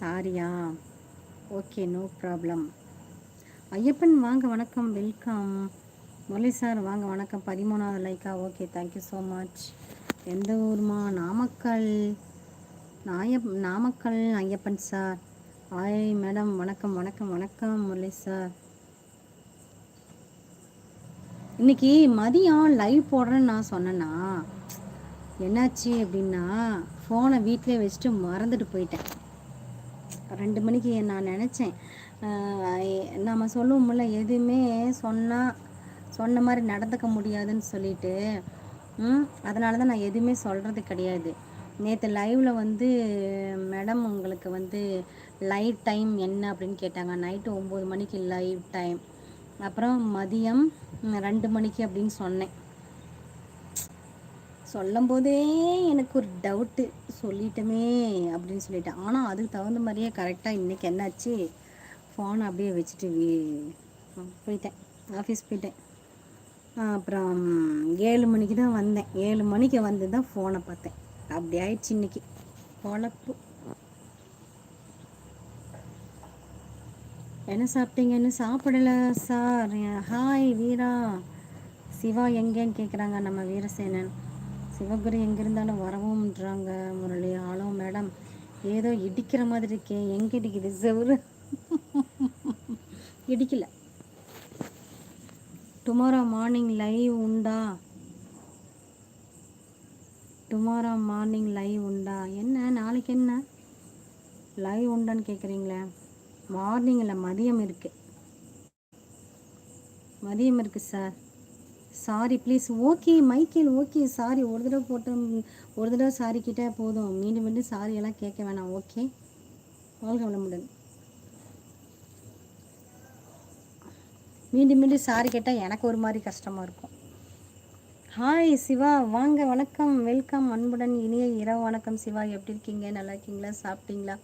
சாரியா. Okay no problem. Ayyappan வாங்க வணக்கம். Welcome. Murali sir வாங்க வணக்கம். பதிமூணாவது Lyca? Okay thank you so much எந்த ஊர்மா? நாமக்கல். நாய Namakkal Ayyappan sir. Hi madam வணக்கம் வணக்கம் வணக்கம் முரளி சார். இன்னைக்கு மதியம் லைவ் போடுறேன்னு நான் சொன்னேன்னா என்னாச்சு அப்படின்னா ஃபோனை வீட்டிலே வச்சுட்டு மறந்துட்டு போயிட்டேன். ரெண்டு மணிக்கு நான் நினச்சேன். நம்ம சொல்லுவோம்ல எதுவுமே சொன்னால் சொன்ன மாதிரி நடந்துக்க முடியாதுன்னு சொல்லிட்டு அதனால தான் நான் எதுவுமே சொல்கிறது கிடையாது. நேற்று லைவில் வந்து மேடம் உங்களுக்கு வந்து லைவ் டைம் என்ன அப்படின்னு கேட்டாங்க. நைட்டு ஒம்பது மணிக்கு லைவ் டைம் அப்புறம் மதியம் ரெண்டு மணிக்கு அப்படின்னு சொன்னேன். சொல்லும் போதே எனக்கு ஒரு டவுட்டு சொல்லிட்டோமே அப்படின்னு சொல்லிட்டேன். ஆனால் அதுக்கு தகுந்த மாதிரியே கரெக்டாக இன்றைக்கி என்னாச்சு? ஃபோனை அப்படியே வச்சுட்டு போயிட்டேன். ஆஃபீஸ் போயிட்டேன். அப்புறம் ஏழு மணிக்கு தான் வந்தேன். ஏழு மணிக்கு வந்து தான் ஃபோனை பார்த்தேன். அப்படி ஆயிடுச்சு இன்னைக்கு. பொழப்பு. என்ன சாப்பிட்டீங்கன்னு சாப்பிடலை சார் ஹாய் வீரா. சிவா எங்கேன்னு கேட்குறாங்க நம்ம வீரசேனன். சிவகுரு எங்கிருந்தாலும் வரவும்ன்றாங்க முரளி ஹலோ மேடம். ஏதோ இடிக்கிற மாதிரி இருக்கே எங்கே இடிக்குது? செவரு. இடிக்கல. டுமாரோ மார்னிங் லைவ் உண்டா? டுமாரோ மார்னிங் லைவ் உண்டா? என்ன நாளைக்கு என்ன? லைவ் உண்டான்னு கேட்குறீங்களே மார்னிங்கில் மதியம் இருக்குது மதியம் இருக்குது sir sorry please okay Michael okay sorry ஒரு தடவை போட்டோம் ஒரு தடவை சாரி கிட்டே போதும். மீண்டும் மீண்டும் சாரி எல்லாம் கேட்க வேணாம். ஓகே வாழ்க வளமுடன் மீண்டும் மீண்டும் சாரி கேட்டால் எனக்கு ஒரு மாதிரி கஷ்டமாக இருக்கும். ஹாய் சிவா. வாங்க வணக்கம். வெல்கம் அன்புடன் இனிய இரவு வணக்கம் சிவா. எப்படி இருக்கீங்க? நல்லா இருக்கீங்களா? சாப்பிட்டீங்களா?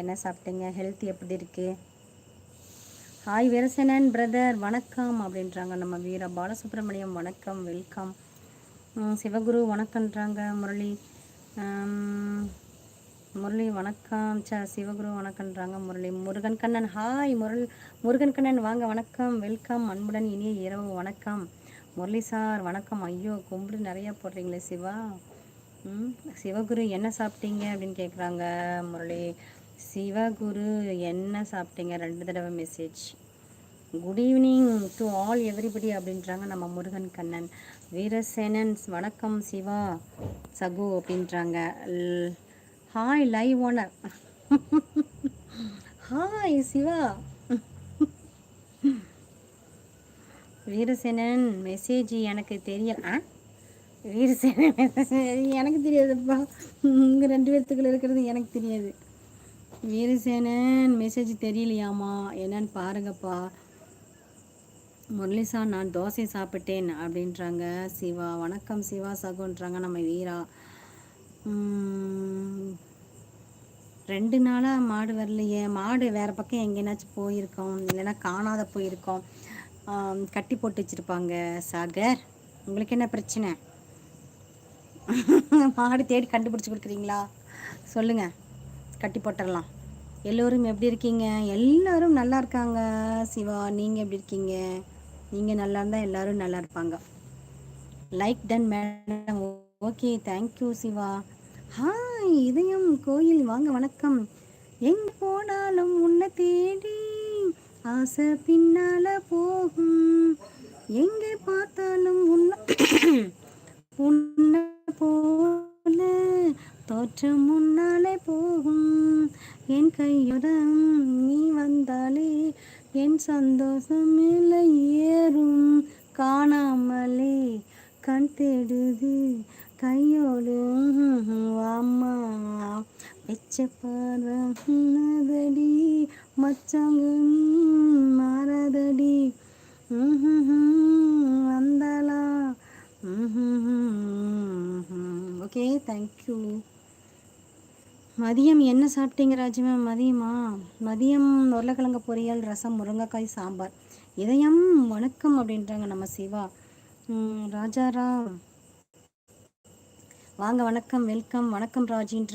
என்ன சாப்பிட்டீங்க? ஹெல்த் எப்படி இருக்குது ஹாய் வீரசேனன் பிரதர் வணக்கம் அப்படின்றாங்க நம்ம வீர பாலசுப்ரமணியம். வணக்கம் வெல்கம் சிவகுரு வணக்கன்றாங்க முரளி. முரளி வணக்கம். ச சிவகுரு வணக்கன்றாங்க முரளி. முருகன் கண்ணன் ஹாய் முரள். முருகன் கண்ணன் வாங்க வணக்கம். வெல்கம் அன்புடன் இனிய இரவு வணக்கம். முரளி சார் வணக்கம். ஐயோ கும்பிடு நிறையா போடுறீங்களே சிவா. சிவகுரு என்ன சாப்பிட்டீங்க அப்படின்னு கேட்குறாங்க முரளி. சிவகுரு என்ன சாப்பிட்டீங்க? ரெண்டு தடவை message good evening to all everybody அப்படின்றாங்க நம்ம முருகன் கண்ணன். வீரசேனன்ஸ் வணக்கம் சிவா சகு அப்படின்றாங்க. Hi live owner hi Siva. Veerasenan message எனக்கு தெரியல. வீரசேனன் எனக்கு தெரியாதுப்பா. உங்கள் ரெண்டு பேர்த்துக்குள்ள இருக்கிறது எனக்கு தெரியாது. வீரசேனன் மெசேஜ் தெரியலையாமா என்னன்னு பாருங்கப்பா. முரளிசா நான் தோசை சாப்பிட்டேன் அப்படின்றாங்க சிவா. வணக்கம் சிவா சகுன்றாங்க நம்ம வீரா. ரெண்டு நாளாக மாடு வரலையே. மாடு வேறு பக்கம் எங்கேனாச்சும் போயிருக்கோம். இல்லைன்னா காணாத போயிருக்கோம். கட்டி போட்டு வச்சுருப்பாங்க. சாகர் உங்களுக்கு என்ன பிரச்சனை? மாடு தேடி கண்டுபிடிச்சி கொடுக்குறீங்களா? சொல்லுங்கள் கட்டி போட்டுடலாம் எல்லோரும் எப்படி இருக்கீங்க? எல்லோரும் நல்லா இருக்காங்க. சிவா நீங்கள் எப்படி இருக்கீங்க? நீங்கள் நல்லா இருந்தால் எல்லோரும் நல்லா இருப்பாங்க. Like done madam okay thank you Siva. Hi இதயம் கோயில். வாங்க வணக்கம். எங்க போனாலும் உன்னை தேடி ஆசை பின்னால போகும். எங்கே பார்த்து தோற்றம் முன்னாலே போகும். என் கையுடன் நீ வந்தாலே என் சந்தோஷம் இல்லை ஏறும். காணாமலே கண் தேடுது கையோடு. வாமா வெச்ச பாரதடி மச்சாங்க மாறதடி. வந்தாலா? ஓகே தேங்க்யூ மதியம் என்ன சாப்பிட்டீங்க ராஜ்மா? மதியமா? மதியம் உருளைக்கிழங்கு பொரியல் ரசம் முருங்கைக்காய் சாம்பார். இதயம் வணக்கம் அப்படின்றாங்க நம்ம சிவா. ராஜாராம் வாங்க வணக்கம் வெல்கம். வணக்கம் ராஜின்ற